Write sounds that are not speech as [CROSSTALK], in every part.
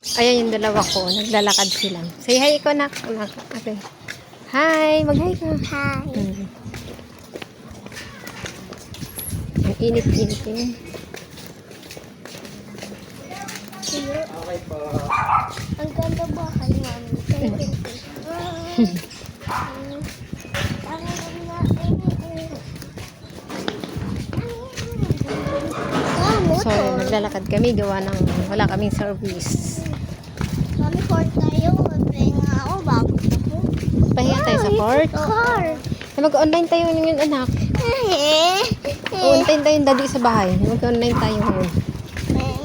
Ayan yung dalawa ko. Naglalakad sila. Say hi ko, nak. nak. Okay. Hi. Mag-hi ka. Hi. Hmm. Ang init-init yun. Ang ganda ba kay mami? Kay [LAUGHS] So, naglalakad kami. Gawa ng wala kaming service. Mami, court tayo. Pahinga ako bago ako. Pahinga tayo sa court. Court. Eh, mag-online tayo ngayon, anak. [LAUGHS] Eh, O, untayin tayo yung daddy sa bahay. Mag-online tayo ngayon.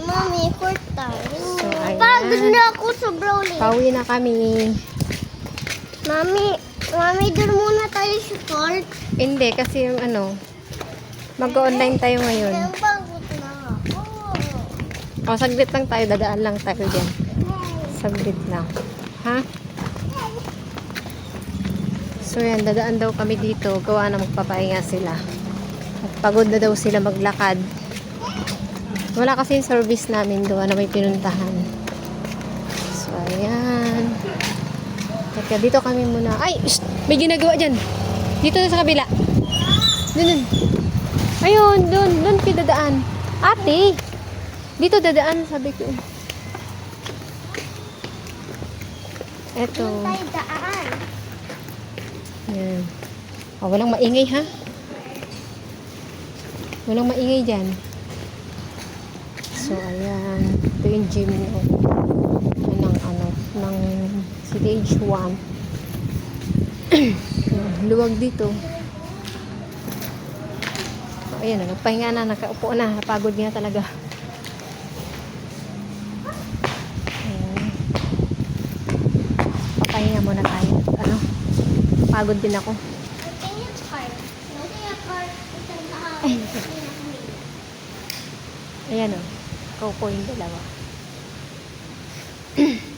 mami, court tayo. So. Pagod na ako sa Brawley. Pauwi na kami. Mami, mami, doon muna tayo sa court. Hindi, kasi yung ano, mag-online tayo ngayon. Ako. O, saglit lang tayo. Dadaan lang tayo dyan. Saglit lang. Ha? So, yan. Dadaan daw kami dito. Gawa na magpapahinga sila. At pagod na daw sila maglakad. Wala kasi yung service namin doon na may pinuntahan. So, ayan. Teka, dito kami muna. Ay! shh! May ginagawa dyan. Dito na sa kabila. Dun, dun. Ayun, dun. Dun pinadaan. Ate! Dito dadaan, sabi ko. Eto. Tayo daan. Yan. Oh, walang maingay ha? Walang maingay dyan. So, ayan. Ito yung gym no. Yan ang ano, ng stage 1. [CLEARS THROAT] Luwag dito. So, ayan na. Nagpahinga na. Nakaupo na. Napagod nga talaga. Ayan. Papahinga muna tayo. Ano? Pagod din ako. [LAUGHS] Ayan o. Kaupo yung dalawa. [CLEARS THROAT]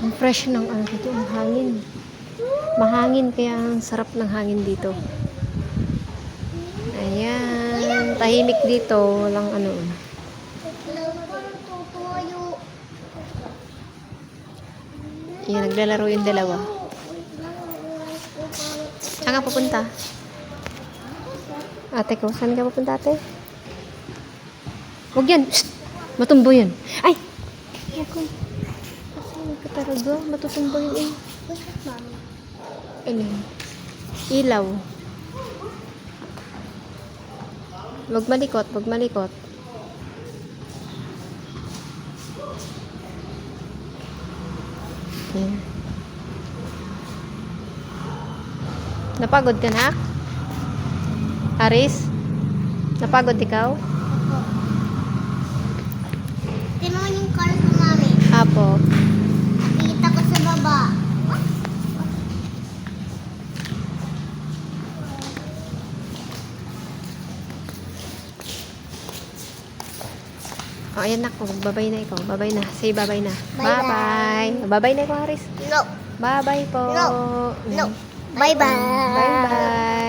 Ang fresh ng ano dito, ang hangin. Mahangin kaya ang sarap ng hangin dito. Ayan, tahimik dito, walang ano. Ayan, naglalaro yung dalawa. Saan ka pupunta? Ate ko, saan ka pupunta ate? Huwag yan. Shh! Matumbo yan. Ay! Ako. Saan ka talaga? Matutumbo yun eh. Ano yun? Ilaw. Huwag malikot, huwag malikot. Yan. Napagod ka na? Aris? Napagod ikaw? Tinuon yung car ko, mami. Apo. Nakikita ko sa baba. O, oh, ayan ako. Babay na ikaw. Babay na. Say babay na. Bye-bye. Babay na ikaw, Aris. No. Bye-bye po. No. No. Bye-bye. Bye-bye.